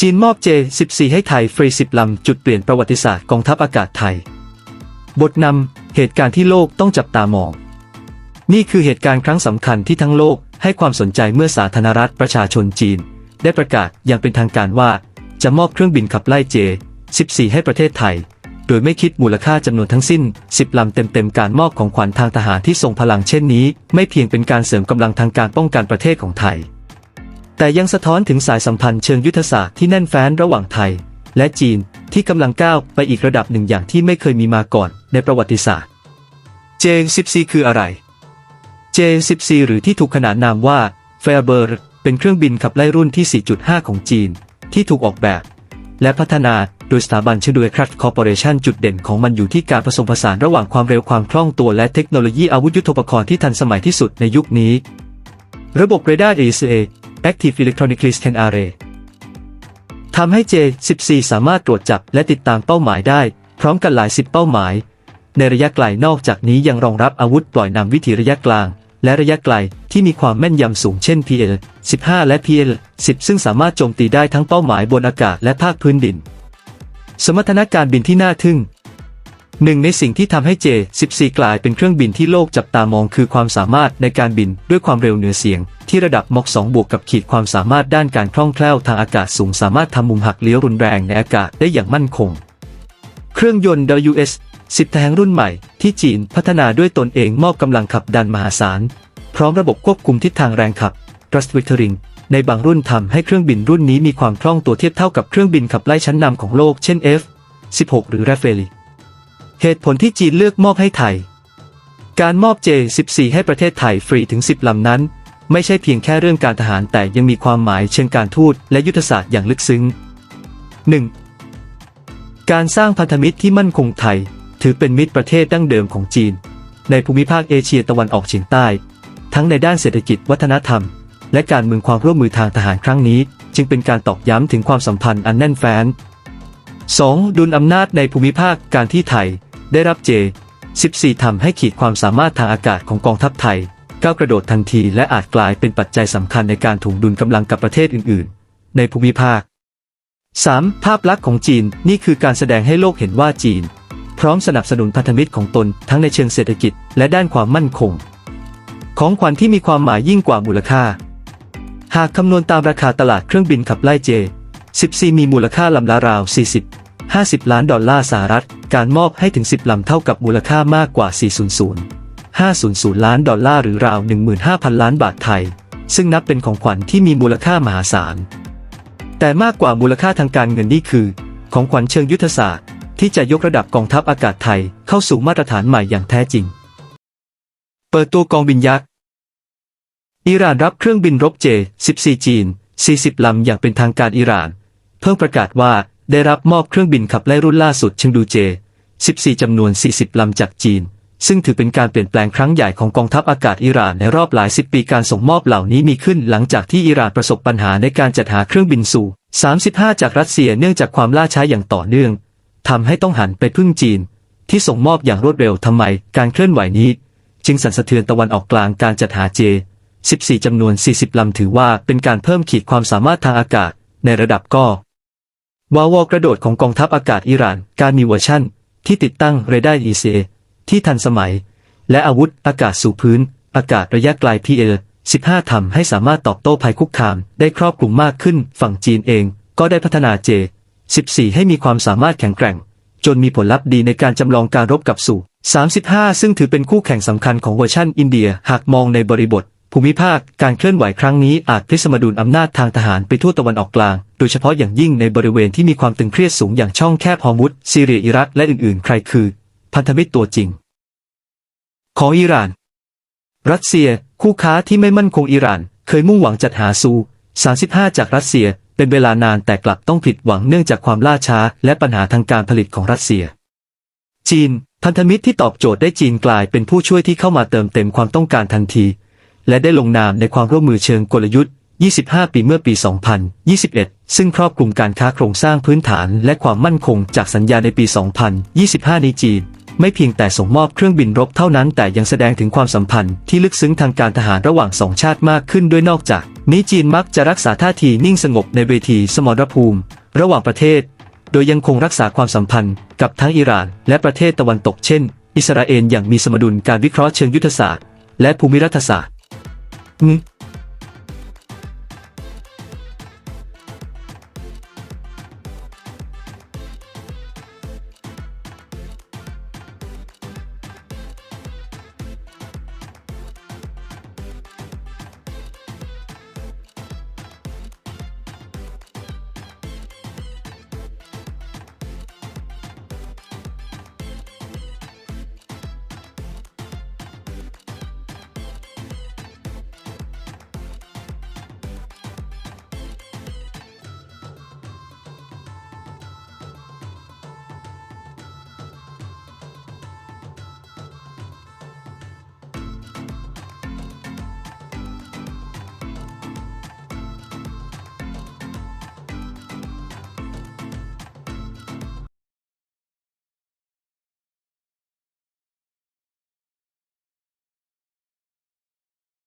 จีนมอบ J14 ให้ไทยฟรี 10 ลำ จุดเปลี่ยนประวัติศาสตร์กองทัพอากาศไทย บทนำ เหตุการณ์ที่โลกต้องจับตามอง นี่คือเหตุการณ์ครั้งสำคัญที่ทั้งโลกให้ความสนใจเมื่อสาธารณรัฐประชาชนจีน ได้ประกาศอย่างเป็นทางการว่า จะมอบเครื่องบินขับไล่ J14 ให้ประเทศไทย โดยไม่คิดมูลค่าจำนวนทั้งสิ้น 10 ลำเต็มๆ การมอบของขวัญทางทหารที่ทรงพลังเช่นนี้ ไม่เพียงเป็นการเสริมกำลังทางการป้องกันประเทศของไทย แต่ยังสะท้อนถึงสายสัมพันธ์เชิงยุทธศาสตร์ที่แน่นแฟ้นระหว่างไทย และจีนที่กำลังก้าวไปอีกระดับหนึ่งอย่างที่ไม่เคยมีมาก่อนในประวัติศาสตร์ J14 คืออะไร J14 หรือที่ถูกขนานนามว่า f a i r b i r d เป็นเครื่องบินขับไล่รุ่นที่ 4.5 ของจีน ที่ถูกออกแบบ และพัฒนาโดยสถาบันชื่อด้วย Craft Corporation จุดเด่นของมันอยู่ที่การผสมผสานระหว่างความเร็วความคล่องตัวและเทคโนโลยีอาวุธยุทโธปกรณ์ที่ทันสมัยที่สุดในยุคนี้ ระบบเรดาร์ AESA Active Electronically Scan Array ทำให้ J14 สามารถตรวจจับและติดตามเป้าหมายได้ พร้อมกันหลายสิบเป้าหมาย ในระยะไกลนอกจากนี้ยังรองรับอาวุธปล่อยนำวิถีระยะกลาง และระยะไกลที่มีความแม่นยำสูงเช่น PL 15 และ PL 10 ซึ่งสามารถโจมตีได้ทั้งเป้าหมายบนอากาศและภาคพื้นดิน สมรรถนะการบินที่น่าทึ่ง หนึ่งในสิ่งที่ทำให้ J14 กลายเป็นเครื่องบินที่โลกจับตามองคือความสามารถในการบินด้วยความเร็วเหนือเสียง ที่ระดับมอก2บวกกับขีดความสามารถด้านการคล่องแคล่วทางอากาศสูงสามารถทำมุมหักเลี้ยวรุนแรงในอากาศได้อย่างมั่นคง เครื่องยนต์ WS 10แทงรุ่นใหม่ที่จีนพัฒนาด้วยตนเองมอบกำลังขับดันมหาศาล พร้อมระบบควบคุมทิศทางแรงขับ thrust vectoring ในบางรุ่นทำให้เครื่องบินรุ่นนี้มีความคล่องตัวเทียบเท่ากับเครื่องบินขับไล่ชั้นนำของโลกเช่น F-16 หรือ Rafale เหตุผลที่จีนเลือกมอบให้ไทย การมอบ J14 ให้ประเทศไทยฟรีถึง 10 ลำนั้น ไม่ใช่เพียงแค่เรื่องการทหารแต่ยังมีความหมายเชิงการทูตและยุทธศาสตร์อย่างลึกซึ้ง 1. การสร้างพันธมิตรที่มั่นคงไทย ถือเป็นมิตรประเทศดั้งเดิมของจีน ในภูมิภาคเอเชียตะวันออกเฉียงใต้ ทั้งในด้านเศรษฐกิจวัฒนธรรม และการเมืองความร่วมมือทางทหารครั้งนี้ จึงเป็นการตอกย้ำถึงความสัมพันธ์อันแน่นแฟ้น 2. ดุลอำนาจในภูมิภาคการที่ไทย ได้รับเจ 14ทำให้ขีดความสามารถทางอากาศของกองทัพไทยก้าวกระโดดทันทีและอาจกลายเป็นปัจจัยสำคัญในการถ่วงดุลกำลังกับประเทศอื่น ๆ ในภูมิภาค 3. ภาพลักษณ์ของจีนนี่คือการแสดงให้โลกเห็นว่าจีน พร้อมสนับสนุนพันธมิตรของตนทั้งในเชิงเศรษฐกิจและด้านความมั่นคง ของขวัญที่มีความหมายยิ่งกว่ามูลค่า หากคำนวณตามราคาตลาดเครื่องบินขับไล่เจ 14 มีมูลค่าลำละราว 40 50 ล้านดอลลาร์สหรัฐ การมอบให้ถึง 10 ลำเท่ากับมูลค่ามากกว่า 400 500 ล้านดอลลาร์หรือราว 15,000 ล้านบาทไทย ซึ่งนับเป็นของขวัญที่มีมูลค่ามหาศาล แต่มากกว่ามูลค่าทางการเงินนี่คือ ของขวัญเชิงยุทธศาสตร์ ที่จะยกระดับกองทัพอากาศไทยเข้าสู่มาตรฐานใหม่อย่างแท้จริง เปิดตัวกองบินยักษ์อิหร่านรับเครื่องบินรบเจ 14 จีน 40 ลำอย่างเป็นทางการอิหร่าน เพิ่งประกาศว่า ได้รับมอบเครื่องบินขับไล่รุ่นล่าสุดเชิงดูเจ 14 จำนวน 40 ลำจากจีน ซึ่งถือเป็นการเปลี่ยนแปลงครั้งใหญ่ของกองทัพอากาศอิหร่านในรอบหลายสิบปีการส่งมอบเหล่านี้มีขึ้นหลังจากที่อิหร่านประสบปัญหาในการจัดหาเครื่องบินสู่ 35 จากรัสเซียเนื่องจากความล่าช้าอย่างต่อเนื่องทำให้ต้องหันไปพึ่งจีน ที่ส่งมอบอย่างรวดเร็วทำไม การเคลื่อนไหวนี้ จึงสั่นสะเทือนตะวันออกกลางการจัดหาเจ 14 จำนวน 40 ลำถือว่าเป็นการเพิ่มขีดความสามารถทางอากาศ ในระดับก็ วาวอกระโดดของกองทัพอากาศอิหร่าน การมีเวอร์ชั่น ที่ติดตั้งเรดาร์ ECA ที่ทันสมัย และอาวุธอากาศสู่พื้น อากาศระยะไกล PL 15ทำให้สามารถตอบโต้ภัยคุกคาม ได้ครอบคลุมมากขึ้น ฝั่งจีนเองก็ได้พัฒนาเจ 14 ให้มีความสามารถแข็งแกร่ง จนมีผลลัพธ์ดีในการจำลองการรบกับสู่ 35 ซึ่งถือเป็นคู่แข่งสำคัญของเวอร์ชันอินเดียหากมองในบริบท ภูมิภาคการเคลื่อนไหวครั้งนี้อาจพลิกสมดุลอำนาจทางทหารไปทั่วตะวันออกกลาง โดยเฉพาะอย่างยิ่งในบริเวณที่มีความตึงเครียดสูงอย่างช่องแคบฮอร์มุดซีเรียอิรักและอื่นๆ ใครคือ พันธมิตรตัวจริง ของอิหร่าน รัสเซีย คู่ค้าที่ไม่มั่นคงอิหร่าน เคยมุ่งหวังจัดหาซู 35 จากรัสเซีย เป็นเวลานานแต่กลับต้องผิดหวังเนื่องจากความล่าช้า และปัญหาทางการผลิตของรัสเซีย จีน พันธมิตรที่ตอบโจทย์ได้จีนกลายเป็นผู้ช่วยที่เข้ามาเติมเต็มความต้องการทันที และได้ลงนามในความร่วมมือเชิงกลยุทธ์ 25 ปีเมื่อปี 2021 ซึ่งครอบคลุมการค้าโครงสร้างพื้นฐานและความมั่นคงจากสัญญาในปี 2025 นี้จีน ไม่เพียงแต่ส่งมอบเครื่องบินรบเท่านั้นแต่ยังแสดงถึงความสัมพันธ์ที่ลึกซึ้งทางการทหารระหว่างสองชาติมากขึ้นด้วยนอกจาก นี้จีนมักจะรักษาท่าทีนิ่งสงบในเวทีสมรภูมิ ระหว่างประเทศ โดยยังคงรักษาความสัมพันธ์กับทั้งอิหร่าน และประเทศตะวันตกเช่น อิสราเอลอย่างมีสมดุลการวิเคราะห์เชิงยุทธศาสตร์ และภูมิรัฐศาสตร์ อืม